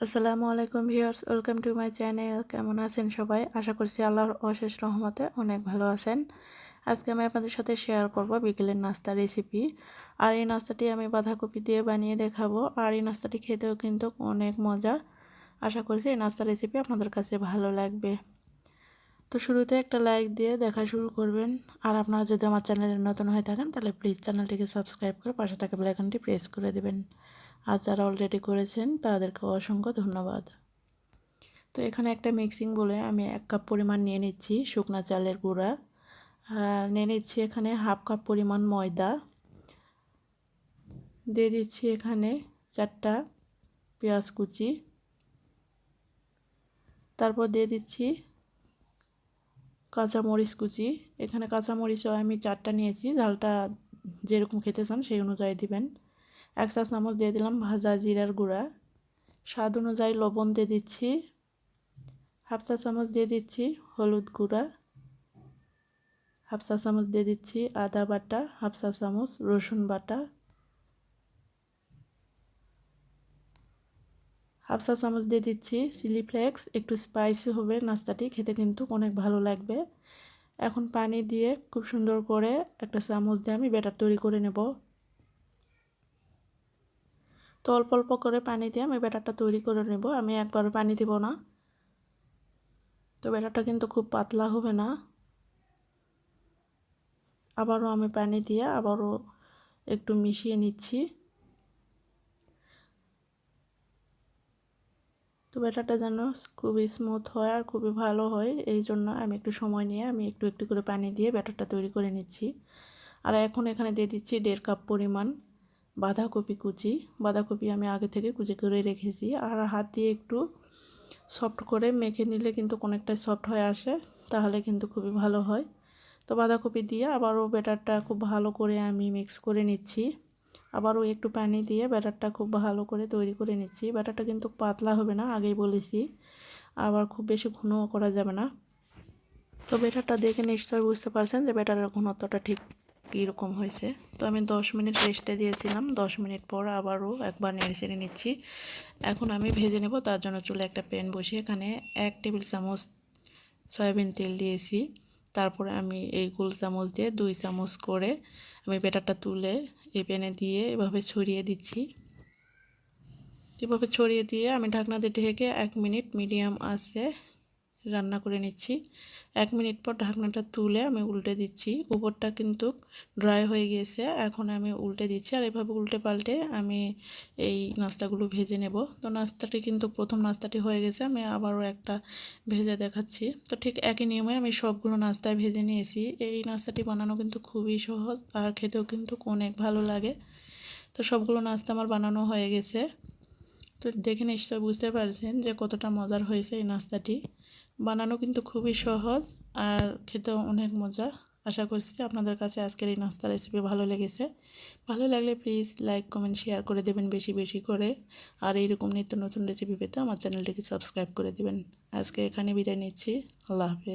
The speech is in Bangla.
আসসালামু আলাইকুম viewers, welcome to my channel. কেমন আছেন সবাই? আশা করছি আল্লাহর অশেষ রহমতে অনেক ভালো আছেন। আজকে আমি আপনাদের সাথে শেয়ার করব বিকেলের নাস্তা রেসিপি আর এই নাস্তাটি আমি বাঁধাকপি দিয়ে বানিয়ে দেখাবো। আর এই নাস্তাটি খেতেও কিন্তু অনেক মজা। আশা করছি এই নাস্তা রেসিপি আপনাদের কাছে ভালো লাগবে। তো শুরুতে একটা লাইক দিয়ে দেখা শুরু করবেন। আর আপনারা যদি আমার চ্যানেলে নতুন হয়ে থাকেন, তাহলে প্লিজ চ্যানেলটিকে সাবস্ক্রাইব করে পাশে থাকা বেলাইকনটি প্রেস করে দেবেন। আর যারা অলরেডি করেছেন, তাদেরকে অসংখ্য ধন্যবাদ। তো এখানে একটা মিক্সিং বলে আমি এক কাপ পরিমাণ নিয়ে নিচ্ছি শুকনা চালের গুঁড়া। আর নিয়ে নিচ্ছি এখানে হাফ কাপ পরিমাণ ময়দা। দিয়ে দিচ্ছি এখানে চারটা পেঁয়াজ কুচি। তারপর দিয়ে দিচ্ছি কাঁচামরিচ কুচি। এখানে কাঁচামরিচও আমি চারটা নিয়েছি, ঝালটা যেরকম খেতে চান সেই অনুযায়ী দিবেন। এক চা চামচ দিয়ে দিলাম ভাজা জিরার গুঁড়া। স্বাদ অনুযায়ী লবণ দিয়ে দিচ্ছি। হাফ চা চামচ দিয়ে দিচ্ছি হলুদ গুঁড়া। হাফ চা চামচ দিয়ে দিচ্ছি আদা বাটা, হাফ চা চামচ রসুন বাটা। হাফ চা চামচ দিয়ে দিচ্ছি চিলি ফ্লেক্স। একটু স্পাইসি হবে নাস্তাটি, খেতে কিন্তু অনেক ভালো লাগবে। এখন পানি দিয়ে খুব সুন্দর করে একটা চামচ দিয়ে আমি ব্যাটার তৈরি করে নেব। তো অল্প অল্প করে পানি দিয়ে আমি ব্যাটারটা তৈরি করে নেব। আমি একবারে পানি দিব না। তো ব্যাটারটা কিন্তু খুব পাতলা হবে না। আবারও আমি পানি দিয়ে আবারও একটু মিশিয়ে নিচ্ছি। তো ব্যাটারটা যেন খুবই স্মুথ হয় আর খুবই ভালো হয়, এই জন্য আমি একটু সময় নিয়ে আমি একটু একটু করে পানি দিয়ে ব্যাটারটা তৈরি করে নিচ্ছি। আর এখন এখানে দিয়ে দিচ্ছি দেড় কাপ পরিমাণ বাঁধাকপি কুচি। বাঁধাকপি আমি আগে থেকে কুচি করে রেখেছি। আর হাত দিয়ে একটু সফট করে মেখে নিলে কিন্তু অনেকটাই সফট হয়ে আসে, তাহলে কিন্তু খুবই ভালো হয়। তো বাঁধাকপি দিয়ে আবারও ব্যাটারটা খুব ভালো করে আমি মিক্স করে নিচ্ছি। আবারও একটু পানি দিয়ে ব্যাটারটা খুব ভালো করে তৈরি করে নিচ্ছি। ব্যাটারটা কিন্তু পাতলা হবে না, আগেই বলেছি। আবার খুব বেশি ঘনও করা যাবে না। তো ব্যাটারটা দেখে নিশ্চয়ই বুঝতে পারছেন যে ব্যাটারের ঘনত্বটা ঠিক কীরকম হয়েছে। তো আমি দশ মিনিট রেস্টে দিয়েছিলাম। দশ মিনিট পর আবারও একবার নেড়ে নিচ্ছি। এখন আমি ভেজে নেব। তার জন্য চুলে একটা প্যান বসিয়ে এখানে এক টেবিল চামচ সয়াবিন তেল দিয়েছি। তারপরে আমি এই গোল চামচ দিয়ে দুই চামচ করে আমি বেটারটা তুলে এই প্যানে দিয়ে এভাবে ছড়িয়ে দিচ্ছি। এভাবে ছড়িয়ে দিয়ে আমি ঢাকনা দিয়ে ঢেকে এক মিনিট মিডিয়াম আছে রান্না করে নিচ্ছি। এক মিনিট পর ঢাকনাটা তুলে আমি উল্টে দিচ্ছি। উপরটা কিন্তু ড্রাই হয়ে গিয়েছে। এখন আমি উল্টে দিচ্ছি আর এভাবে উল্টে পাল্টে আমি এই নাস্তাগুলো ভেজে নেব। তো নাস্তাটি কিন্তু প্রথম নাস্তাটি হয়ে গেছে। আমি আবারও একটা ভেজে দেখাচ্ছি। তো ঠিক একই নিয়মে আমি সবগুলো নাস্তায় ভেজে নিয়েছি। এই নাস্তাটি বানানো কিন্তু খুবই সহজ আর খেতেও কিন্তু অনেক ভালো লাগে। তো সবগুলো নাস্তা আমার বানানো হয়ে গেছে। তো দেখে নিশ্চয় বুঝতে পারছেন যে কতটা মজার হয়েছে এই নাস্তাটি। বানানো কিন্তু খুবই সহজ আর খেতেও অনেক মজা। আশা করছি আপনাদের কাছে আজকের এই নাস্তা রেসিপি ভালো লেগেছে। ভালো লাগলে প্লিজ লাইক কমেন্ট শেয়ার করে দেবেন বেশি বেশি করে। আর এইরকম নিত্য নতুন রেসিপি পেতে আমার চ্যানেলটিকে সাবস্ক্রাইব করে দেবেন। আজকে এখানে বিদায় নিচ্ছি। আল্লাহ হাফেজ।